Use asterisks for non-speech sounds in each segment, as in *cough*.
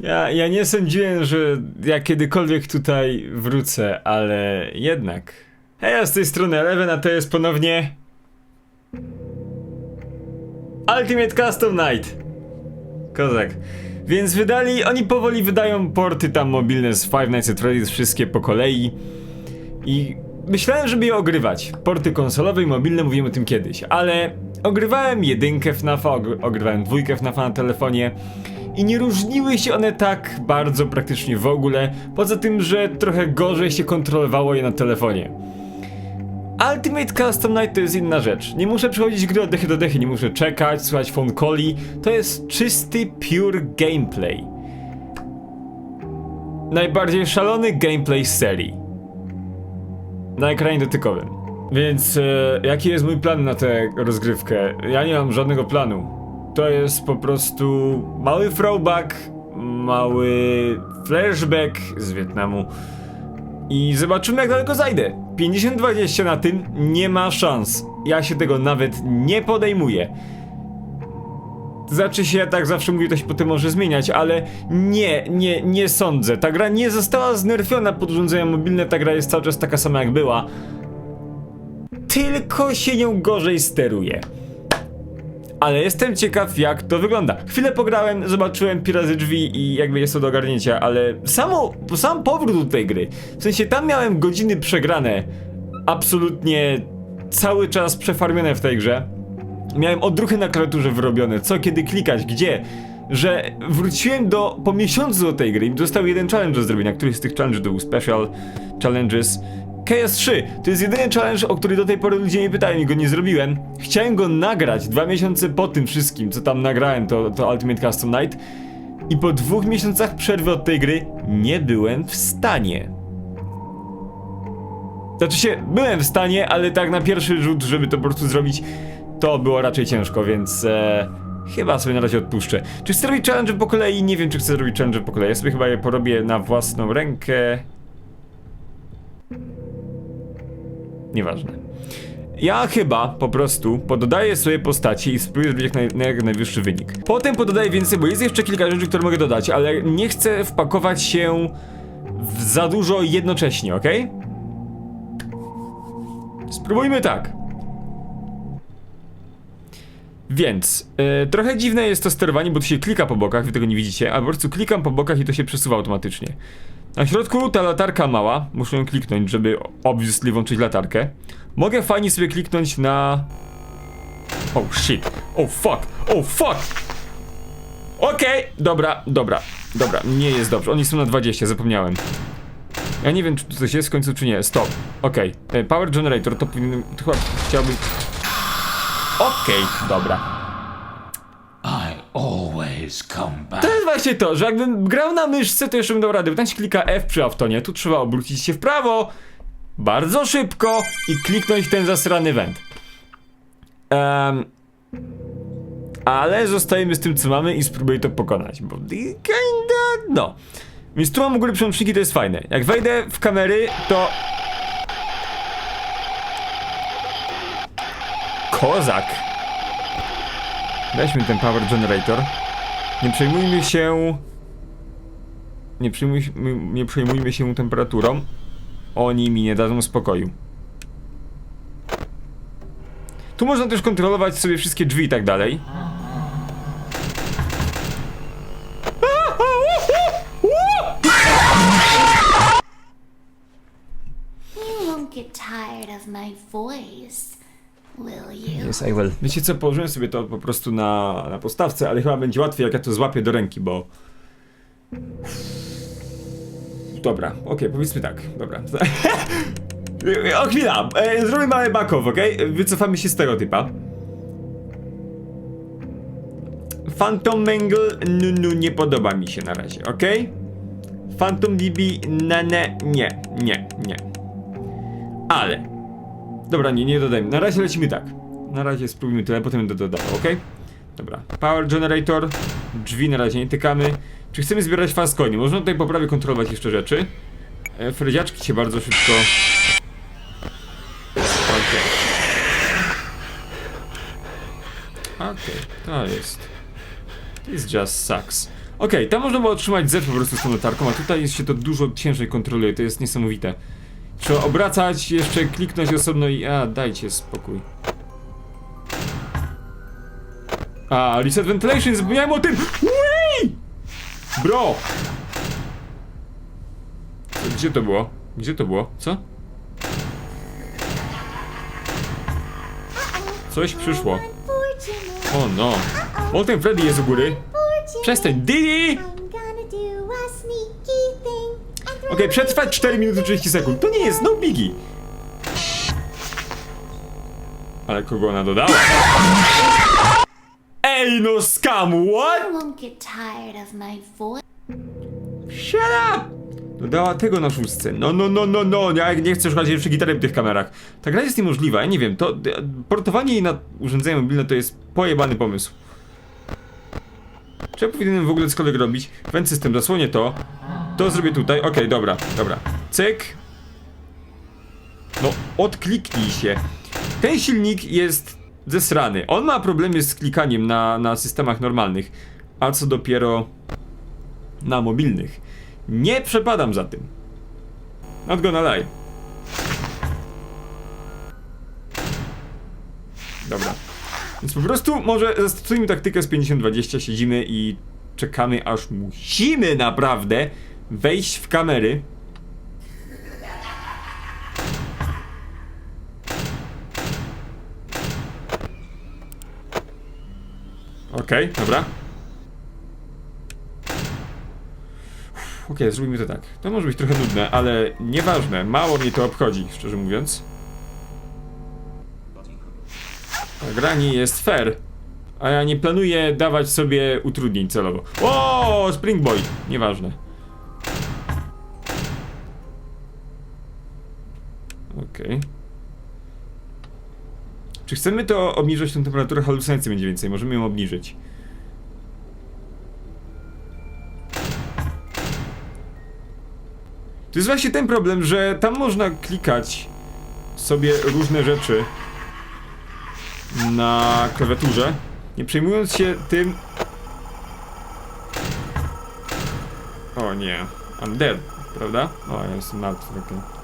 Ja, ja nie sądziłem, że ja kiedykolwiek tutaj wrócę, ale jednak. Hej, ja z tej strony Eleven, a to jest ponownie... Ultimate Custom Night. Kozak. Więc wydali, oni powoli wydają porty tam mobilne z Five Nights at Freddy's, wszystkie po kolei. I myślałem, żeby je ogrywać. Porty konsolowe i mobilne, mówiłem o tym kiedyś, ale ogrywałem jedynkę FNAFa, ogry- ogrywałem dwójkę FNAFa na telefonie i nie różniły się one tak bardzo praktycznie w ogóle, poza tym, że trochę gorzej się kontrolowało je na telefonie. Ultimate Custom Night to jest inna rzecz. Nie muszę przechodzić gry od dechy do dechy, nie muszę czekać, słuchać phone calli. To jest czysty, pure gameplay. Najbardziej szalony gameplay z serii. Na ekranie dotykowym. Więc e, jaki jest mój plan na tę rozgrywkę? Ja nie mam żadnego planu. To jest po prostu mały throwback, mały flashback z Wietnamu. I zobaczymy jak daleko zajdę. 50-20 na tym nie ma szans. Ja się tego nawet nie podejmuję. Znaczy się, tak zawsze mówię, to się potem może zmieniać, ale nie, nie, nie sądzę. Ta gra nie została znerfiona pod urządzenia mobilne, ta gra jest cały czas taka sama jak była. Tylko się nią gorzej steruje. Ale jestem ciekaw jak to wygląda. Chwilę pograłem, zobaczyłem pirazy drzwi i jakby jest to do ogarnięcia, ale samo, sam powrót do tej gry, w sensie tam miałem godziny przegrane, absolutnie cały czas przefarmione w tej grze. Miałem odruchy na klawiaturze wyrobione, co kiedy klikać, gdzie, że wróciłem do, po miesiącu do tej gry i został jeden challenge do zrobienia, który z tych challenge'ów to był special challenges. KS3 to jest jedyny challenge, o który do tej pory ludzie nie pytają i go nie zrobiłem. Chciałem go nagrać dwa miesiące po tym wszystkim, co tam nagrałem, to, to Ultimate Custom Night. I po dwóch miesiącach przerwy od tej gry nie byłem w stanie. Znaczy się, byłem w stanie, ale tak na pierwszy rzut, żeby to po prostu zrobić, to było raczej ciężko, więc e, chyba sobie na razie odpuszczę. Czy chcę robić challenge po kolei? Nie wiem, czy chcę zrobić challenge po kolei. Ja sobie chyba je porobię na własną rękę. Nieważne. Ja chyba po prostu pododaję sobie postaci i spróbuję zrobić jak, naj, na jak najwyższy wynik. Potem pododaję więcej, bo jest jeszcze kilka rzeczy, które mogę dodać, ale nie chcę wpakować się w za dużo jednocześnie, ok? Spróbujmy tak. Więc e, trochę dziwne jest to sterowanie, bo tu się klika po bokach, wy tego nie widzicie, a po prostu klikam po bokach i to się przesuwa automatycznie. Na środku ta latarka mała, muszę ją kliknąć, żeby obviously włączyć latarkę. Mogę fajnie sobie kliknąć na... Oh shit, oh fuck, oh fuck! Okej, dobra, dobra, dobra, nie jest dobrze, oni są na 20, zapomniałem. Ja nie wiem, czy coś jest w końcu, czy nie. Stop. Okej. E, Power generator to powinien. To chyba chciałbym. Okej, dobra. Come back. To jest właśnie to, że jakbym grał na myszce, to jeszcze bym dał radę. Bo się klika F przy Aftonie, tu trzeba obrócić się w prawo. Bardzo szybko i kliknąć ten zasrany węd. Em, ale zostajemy z tym, co mamy i spróbuję to pokonać, bo kinda, no. Więc tu mam u góry przełączniki, to jest fajne. Jak wejdę w kamery, to... Kozak. Weźmy ten power generator. Nie przejmujmy się... Nie przejmujmy, nie przejmujmy się temperaturą. Oni mi nie dadzą spokoju. Tu można też kontrolować sobie wszystkie drzwi i tak dalej. You won't get tired of my voice? Yes, I will. Wiecie co, położyłem sobie to po prostu na, na postawce, ale chyba będzie łatwiej jak ja to złapię do ręki, bo... Dobra, okej, powiedzmy tak, dobra. *laughs* o chwila, e, zrobię mały back-off, okej? Wycofamy się z tego typa. Phantom Mangle, nu, nu, nie podoba mi się na razie, okej? Phantom BB, ne, ne, nie, nie, nie. Ale Dobra, nie, nie dodajmy. Na razie lecimy tak. Na razie spróbujmy tyle, potem będę dodał, ok? Dobra. Power generator. Drzwi na razie nie tykamy. Czy chcemy zbierać fast coiny? Można tutaj poprawie kontrolować jeszcze rzeczy. E, Fredziaczki się bardzo szybko... Okej. Okej, to jest... This just sucks. Okej, tam można było otrzymać Z po prostu z tą a tutaj jest się to dużo ciężej kontroluje, to jest niesamowite. Trzeba obracać, jeszcze kliknąć osobno i... A, dajcie spokój. A, reset ventilation, zapomniałem o tym! Bro! Gdzie to było? Gdzie to było? Co? Coś przyszło. O no. O, ten Freddy jest u góry. Przestań, Didi! Okej, przetrwać 4 minuty 30 sekund. To nie jest no biggie. Ale kogo ona dodała? Ej, no scam, what? I won't get tired of my voice. Shut up! Dodała tego na szóstce. No, no, no, no, no. Ja nie chcę szukać jeszcze gitary w tych kamerach. Ta gra jest niemożliwa, ja nie wiem. To portowanie jej na urządzenia mobilne to jest pojebany pomysł. Czy ja powinienem w ogóle cokolwiek robić? Wend system, zasłonię to. To zrobię tutaj. Okej, dobra, dobra. Cyk. No, odkliknij się. Ten silnik jest zesrany. On ma problemy z klikaniem na, na systemach normalnych. A co dopiero na mobilnych. Nie przepadam za tym. Not gonna lie. Dobra. Więc po prostu może zastosujmy taktykę z 50-20, siedzimy i czekamy aż musimy naprawdę wejść w kamery. Okej, dobra. Okej, zrobimy to tak. To może być trochę nudne, ale nieważne. Mało mnie to obchodzi, szczerze mówiąc. Ta gra nie jest fair. A ja nie planuję dawać sobie utrudnień celowo. O, Springboy! Nieważne. Okej. Czy chcemy to obniżyć tę temperaturę halucynacji będzie więcej? Możemy ją obniżyć. To jest właśnie ten problem, że tam można klikać sobie różne rzeczy na klawiaturze, nie przejmując się tym... O nie, I'm dead, prawda? O, ja jestem martwy, okej.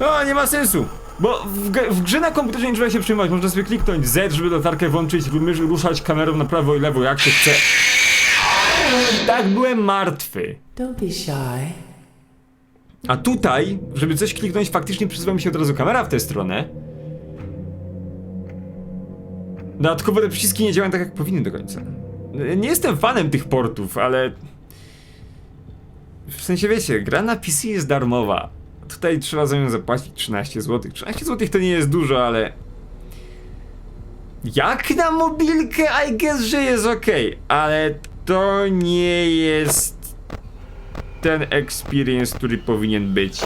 O, nie ma sensu! Bo w, w grze na komputerze nie trzeba się przejmować, można sobie kliknąć Z, żeby latarkę włączyć, ruszać kamerą na prawo i lewo, jak się chce. Tak, byłem martwy. Don't be shy. A tutaj, żeby coś kliknąć, faktycznie przesuwa mi się od razu kamera w tę stronę. Dodatkowo te przyciski nie działają tak, jak powinny do końca. Nie jestem fanem tych portów, ale... W sensie, wiecie, gra na PC jest darmowa. Tutaj trzeba za nią zapłacić 13 zł. 13 zł to nie jest dużo, ale... Jak na mobilkę, I guess, że jest ok, ale to nie jest ten experience, który powinien być.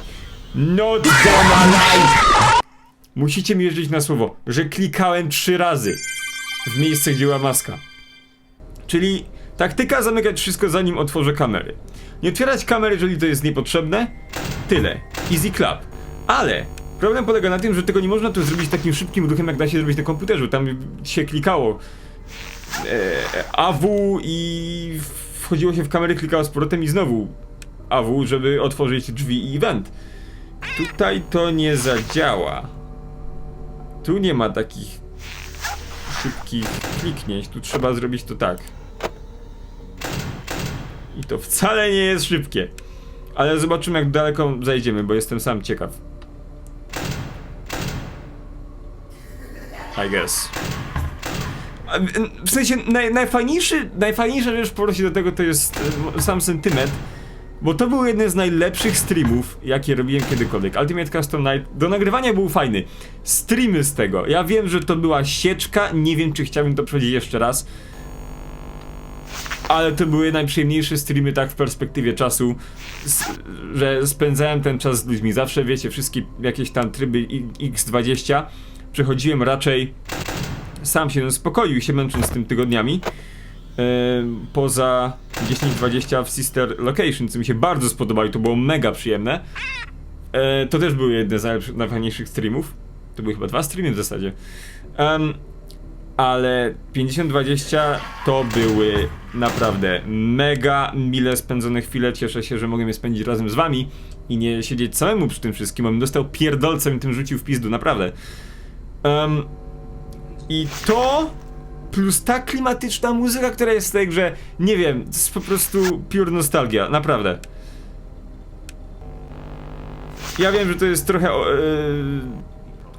Not gonna lie! Musicie mi wierzyć na słowo, że klikałem trzy razy w miejsce, gdzie była maska. Czyli taktyka zamykać wszystko zanim otworzę kamery. Nie otwierać kamery, jeżeli to jest niepotrzebne. Tyle. Easy clap. Ale problem polega na tym, że tego nie można tu zrobić takim szybkim ruchem, jak da się zrobić na komputerze. Tam się klikało e, AW i wchodziło się w kamerę, klikało z powrotem i znowu AW, żeby otworzyć drzwi i event. Tutaj to nie zadziała. Tu nie ma takich szybkich kliknięć. Tu trzeba zrobić to tak. I to wcale nie jest szybkie. Ale zobaczymy jak daleko zajdziemy, bo jestem sam ciekaw. I guess. W- sensie naj, najfajniejszy, najfajniejsza rzecz w do tego to jest e, sam sentyment, bo to był jeden z najlepszych streamów, jakie robiłem kiedykolwiek. Ultimate Custom Night do nagrywania był fajny. Streamy z tego. Ja wiem, że to była sieczka, nie wiem czy chciałbym to powiedzieć jeszcze raz. Ale to były najprzyjemniejsze streamy tak w perspektywie czasu, że spędzałem ten czas z ludźmi. Zawsze wiecie, wszystkie jakieś tam tryby i- X20 przechodziłem raczej sam się spokoił się męcząc z tym tygodniami. E, poza 10-20 w Sister Location, co mi się bardzo spodobało i to było mega przyjemne. E, to też były jedne z najfajniejszych streamów. To były chyba dwa streamy w zasadzie. Em, ale 50-20 to były naprawdę mega mile spędzone chwile. Cieszę się, że mogłem je spędzić razem z wami i nie siedzieć samemu przy tym wszystkim. On dostał pierdolcem i tym rzucił w pizdu, naprawdę. Em, I to plus ta klimatyczna muzyka, która jest w tej grze, nie wiem, to jest po prostu pure nostalgia, naprawdę. Ja wiem, że to jest trochę e,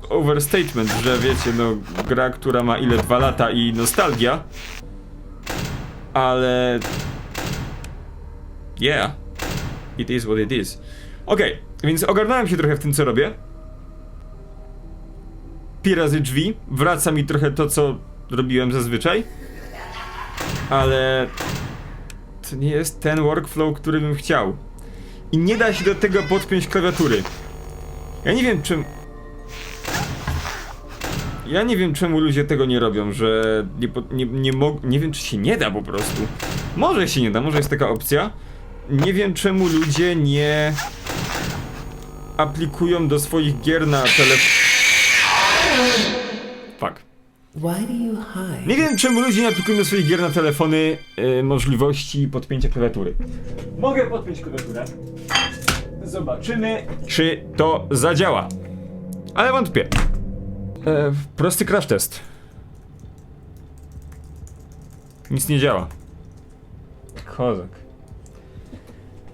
overstatement, że wiecie, no gra, która ma ile dwa lata i nostalgia, ale yeah, it is what it is. Okej, więc ogarnąłem się trochę w tym, co robię. Pi razy drzwi, wraca mi trochę to, co robiłem zazwyczaj, ale to nie jest ten workflow, który bym chciał. I nie da się do tego podpiąć klawiatury. Ja nie wiem, czym. Ja nie wiem, czemu ludzie tego nie robią, że nie, nie, nie mog... Nie wiem, czy się nie da po prostu. Może się nie da, może jest taka opcja. Nie wiem, czemu ludzie nie aplikują do swoich gier na telefon. Fuck. Nie wiem, czemu ludzie nie aplikują do swoich gier na telefony y, możliwości podpięcia klawiatury. Mogę podpiąć klawiaturę. Zobaczymy, czy to zadziała. Ale wątpię. E, prosty crash test. Nic nie działa. Kozak.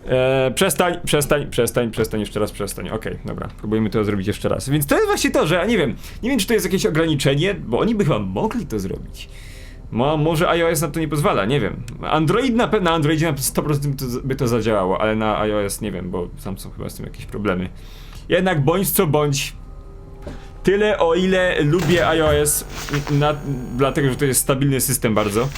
E, przestań, przestań, przestań, przestań, jeszcze raz przestań. Okej, dobra, próbujemy to zrobić jeszcze raz. Więc to jest właśnie to, że ja nie wiem, nie wiem czy to jest jakieś ograniczenie, bo oni by chyba mogli to zrobić. Mo, może iOS na to nie pozwala, nie wiem. Android na pewno, na Androidzie na 100% by to, by to zadziałało, ale na iOS nie wiem, bo tam są chyba z tym jakieś problemy. Jednak bądź co bądź, tyle o ile lubię iOS, na, dlatego że to jest stabilny system bardzo,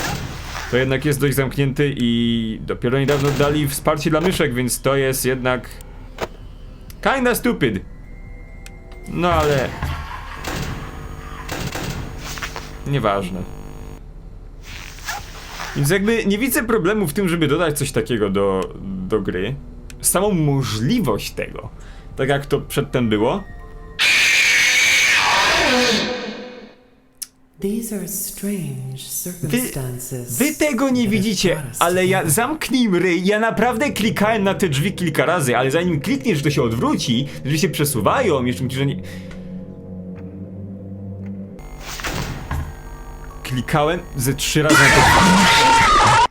to jednak jest dość zamknięty i dopiero niedawno dali wsparcie dla myszek, więc to jest jednak kinda stupid. No ale nieważne. Więc jakby nie widzę problemu w tym, żeby dodać coś takiego do, do gry. Samą możliwość tego, tak jak to przedtem było, These are strange circumstances. Wy tego nie widzicie, ale ja zamknij ryj, ja naprawdę klikałem na te drzwi kilka razy, ale zanim klikniesz, to się odwróci, drzwi się przesuwają, jeszcze myślisz, że nie... Klikałem ze trzy razy na to.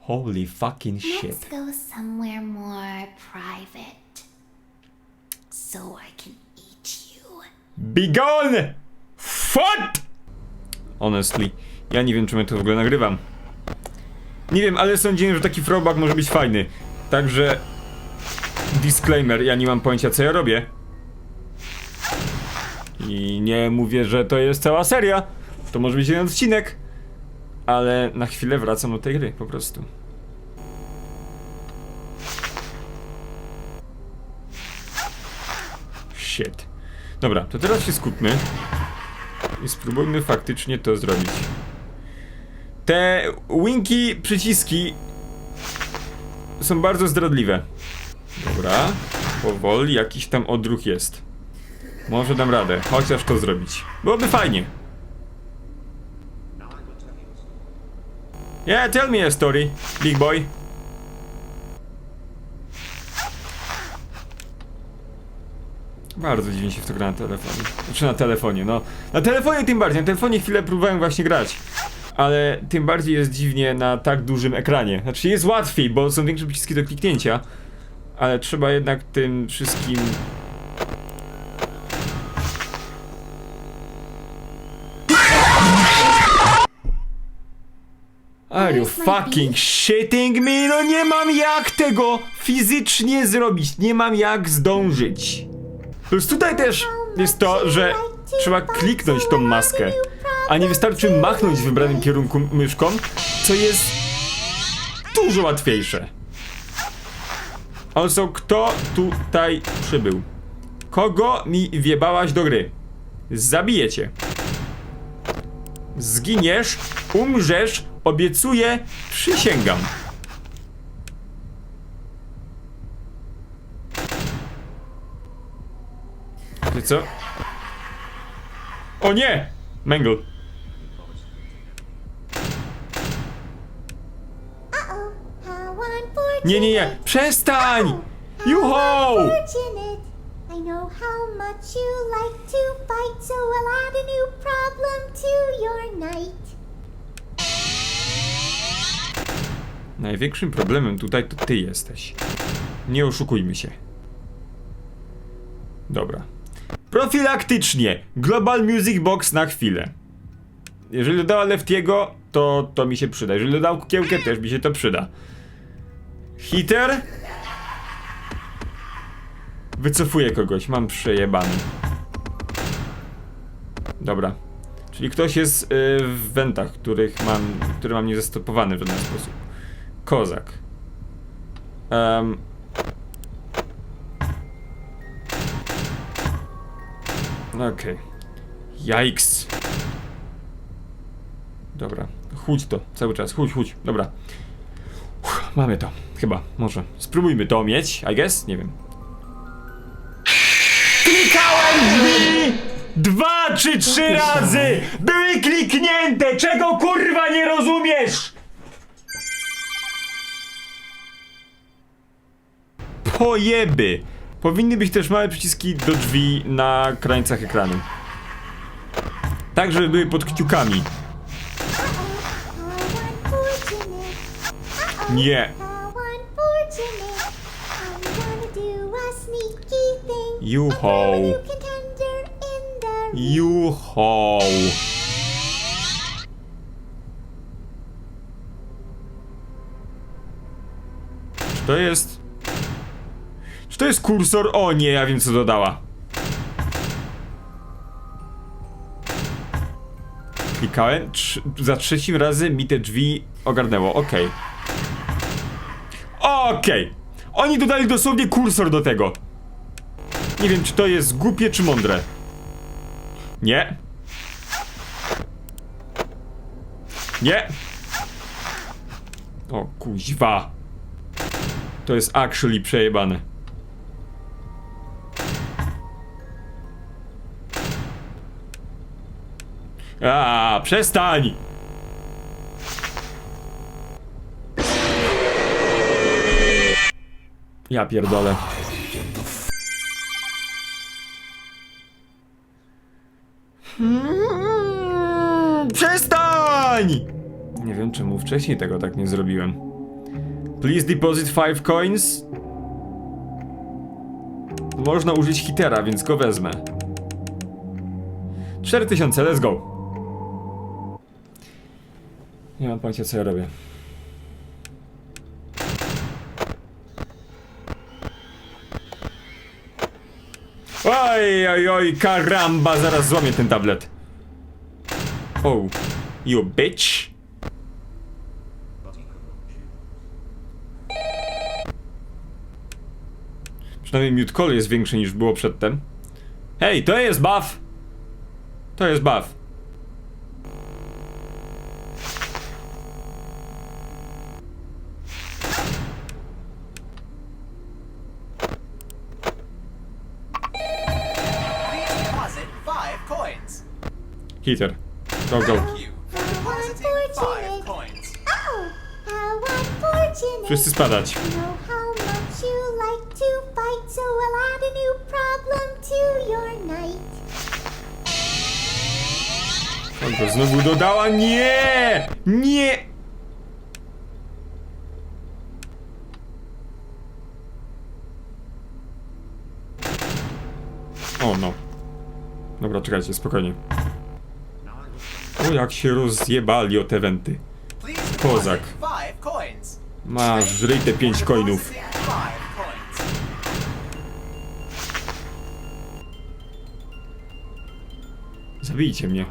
Holy fucking shit. Let's go somewhere more private. So I can eat you. Be gone! What? Honestly, ja nie wiem, czym ja to w ogóle nagrywam. Nie wiem, ale sądziłem, że taki throwback może być fajny. Także... Disclaimer, ja nie mam pojęcia, co ja robię. I nie mówię, że to jest cała seria. To może być jeden odcinek. Ale na chwilę wracam do tej gry, po prostu. Shit. Dobra, to teraz się skupmy i spróbujmy faktycznie to zrobić. Te winki przyciski są bardzo zdradliwe. Dobra, powoli jakiś tam odruch jest. Może dam radę, chociaż to zrobić. Byłoby fajnie. Yeah, tell me a story, big boy. Bardzo dziwnie się w to gra na telefonie. Znaczy na telefonie, no. Na telefonie tym bardziej. Na telefonie chwilę próbowałem właśnie grać. Ale tym bardziej jest dziwnie na tak dużym ekranie. Znaczy jest łatwiej, bo są większe przyciski do kliknięcia. Ale trzeba jednak tym wszystkim... Are you fucking shitting me? No nie mam jak tego fizycznie zrobić. Nie mam jak zdążyć. Plus tutaj też jest to, że trzeba kliknąć tą maskę, a nie wystarczy machnąć w wybranym kierunku myszką, co jest dużo łatwiejsze. Also, kto tutaj przybył? Kogo mi wiebałaś do gry? Zabijecie. Zginiesz, umrzesz, obiecuję, przysięgam. co. O nie! Mangle. Nie, nie, nie! Przestań! Juho! Największym problemem tutaj to ty jesteś. Nie oszukujmy się. Dobra, Profilaktycznie. Global Music Box na chwilę. Jeżeli dodała Leftiego, to to mi się przyda. Jeżeli dodał kukiełkę, też mi się to przyda. Hitter? Wycofuję kogoś, mam przejebany. Dobra. Czyli ktoś jest y, w wentach, których mam, które mam niezastopowane w żaden sposób. Kozak. Um. Okej. Jajks. Dobra. Chudź to cały czas. Chudź, chudź. Dobra. Uff, mamy to. Chyba. Może. Spróbujmy to mieć. I guess? Nie wiem. Klikałem drzwi! Dwa czy trzy razy! Były kliknięte! Czego kurwa nie rozumiesz? Pojeby! Powinny być też małe przyciski do drzwi na krańcach ekranu. Tak, żeby były pod kciukami. Nie. Juho. Juho. To jest... To jest kursor? O nie, ja wiem co dodała. Klikałem, trz- za trzecim razem mi te drzwi ogarnęło, okej. Okej. Oni dodali dosłownie kursor do tego. Nie wiem, czy to jest głupie, czy mądre. Nie. Nie. O kuźwa. To jest actually przejebane. A, przestań! Ja pierdolę. Mm, Przestań! Nie wiem czemu wcześniej tego tak nie zrobiłem. Please deposit 5 coins. Można użyć hitera, więc go wezmę. 4000, let's go. Nie mam pojęcia co ja robię. Oj, oj, oj, karamba, zaraz złamię ten tablet. Oh, you bitch. Przynajmniej mute call jest większy niż było przedtem. Hej, to jest buff! To jest buff. deposit five coins. Hitter. Go, go. You for depositing five coins. Oh, how unfortunate. Wszyscy spadać. I know how much you like to fight, so I'll add a new problem to your night. On to znowu dodała. Nie! Nie! O no. Dobra, czekajcie, spokojnie. O, jak się rozjebali o te wenty. Kozak. Masz, żryj te pięć coinów. Zabijcie mnie.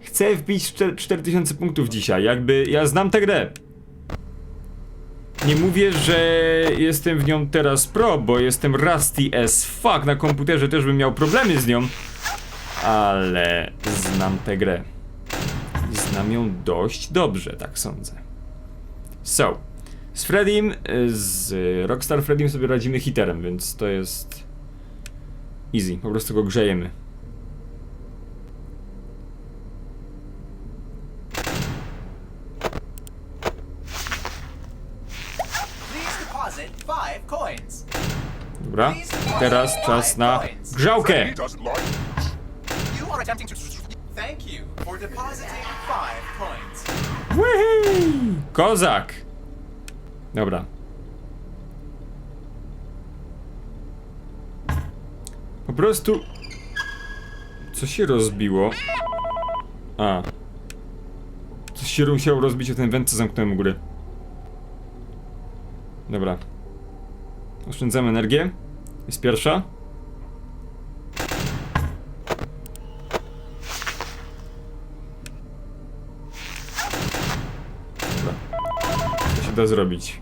Chcę wbić czter- 4000 punktów dzisiaj, jakby ja znam tę grę. Nie mówię, że jestem w nią teraz pro, bo jestem rusty as fuck. Na komputerze też bym miał problemy z nią ale znam tę grę. I znam ją dość dobrze, tak sądzę. So, z Freddym, y, z Rockstar Fredim sobie radzimy hiterem, więc to jest easy, po prostu go grzejemy. Dobra, teraz czas na grzałkę! Attempting to. Thank you for depositing five coins. Wihii! Kozak! Dobra. Po prostu... Co się rozbiło? A. Coś się musiało rozbić o ten węd, co zamknąłem u góry. Dobra. Oszczędzamy energię. Jest pierwsza. Da zrobić?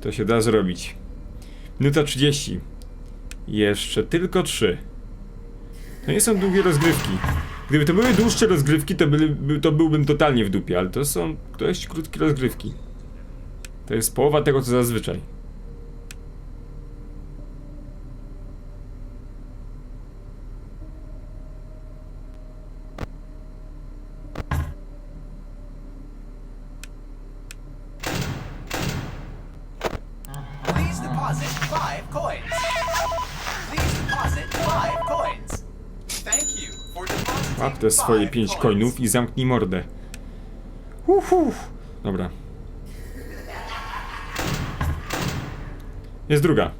To się da zrobić. Minuta 30. Jeszcze tylko 3. To nie są długie rozgrywki. Gdyby to były dłuższe rozgrywki, to, to byłbym totalnie w dupie, ale to są dość krótkie rozgrywki. To jest połowa tego, co zazwyczaj. Łap te swoje five 5 coins. coinów i zamknij mordę. Uhu. Dobra. Jest druga.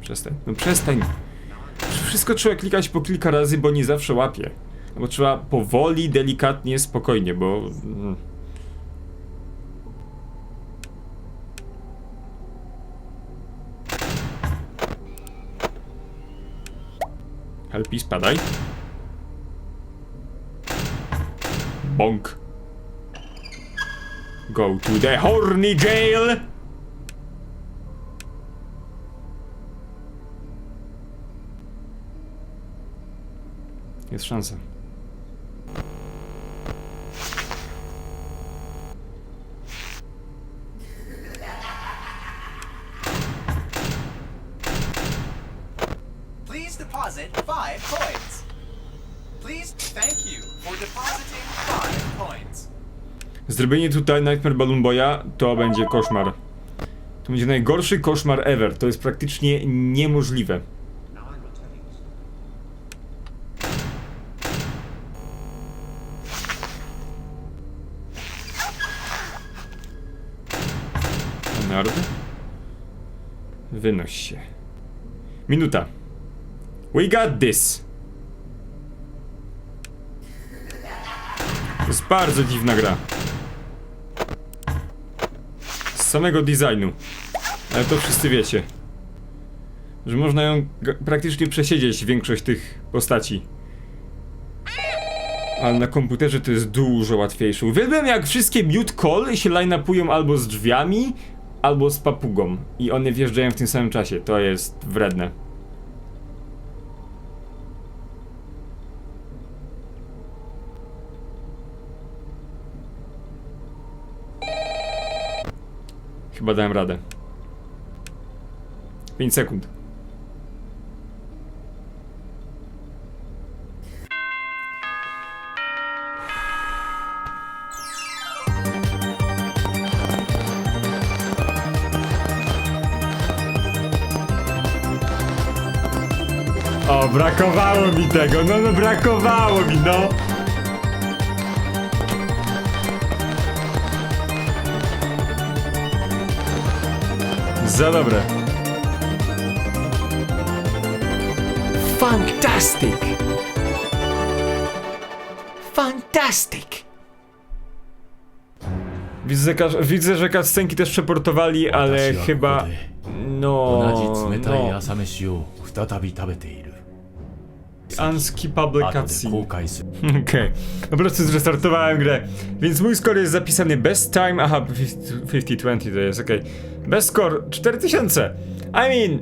Przestań. No przestań. Wszystko trzeba klikać po kilka razy, bo nie zawsze łapie. No bo trzeba powoli, delikatnie, spokojnie, bo... Helpi, spadaj. Bonk. Go to the horny jail! Jest szansa. Zrobienie tutaj Nightmare Balloon Boya to będzie koszmar. To będzie najgorszy koszmar ever. To jest praktycznie niemożliwe. Nard. Wynoś się. Minuta. We got this. To jest bardzo dziwna gra. Samego designu. Ale to wszyscy wiecie. Że można ją praktycznie przesiedzieć większość tych postaci. Ale na komputerze to jest dużo łatwiejsze. Uwielbiam jak wszystkie mute call się line-upują albo z drzwiami, albo z papugą. I one wjeżdżają w tym samym czasie. To jest wredne. Chyba dałem radę. 5 sekund. O, brakowało mi tego, no no brakowało mi, no. Za dobre. Fantastic! Fantastic! Widzę, że każ- widzę, że cutscenki też przeportowali, ale 私はここ chyba... で No... 同じ冷たい no 朝飯を再び食べている Unskippable 後で後 cutscene. 悔する *laughs* Okej, po prostu zrestartowałem grę. Więc mój score jest zapisany best time. Aha, 50-20 to jest, okej. Best score 4000. I mean,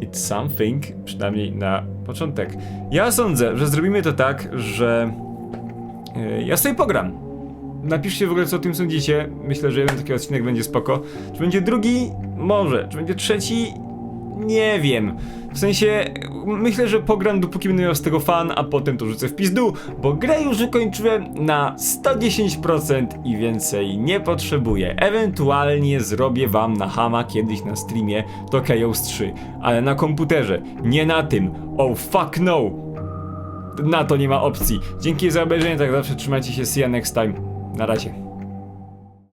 it's something, przynajmniej na początek. Ja sądzę, że zrobimy to tak, że e, ja sobie pogram. Napiszcie w ogóle, co o tym sądzicie. Myślę, że jeden taki odcinek będzie spoko. Czy będzie drugi? Może. Czy będzie trzeci? Nie wiem. W sensie, myślę, że pogram dopóki będę miał z tego fan, a potem to rzucę w pizdu, bo grę już ukończyłem na 110% i więcej nie potrzebuję. Ewentualnie zrobię wam na Hama kiedyś na streamie to Chaos 3, ale na komputerze, nie na tym. Oh fuck no! Na to nie ma opcji. Dzięki za obejrzenie, tak zawsze trzymajcie się, see you next time. Na razie.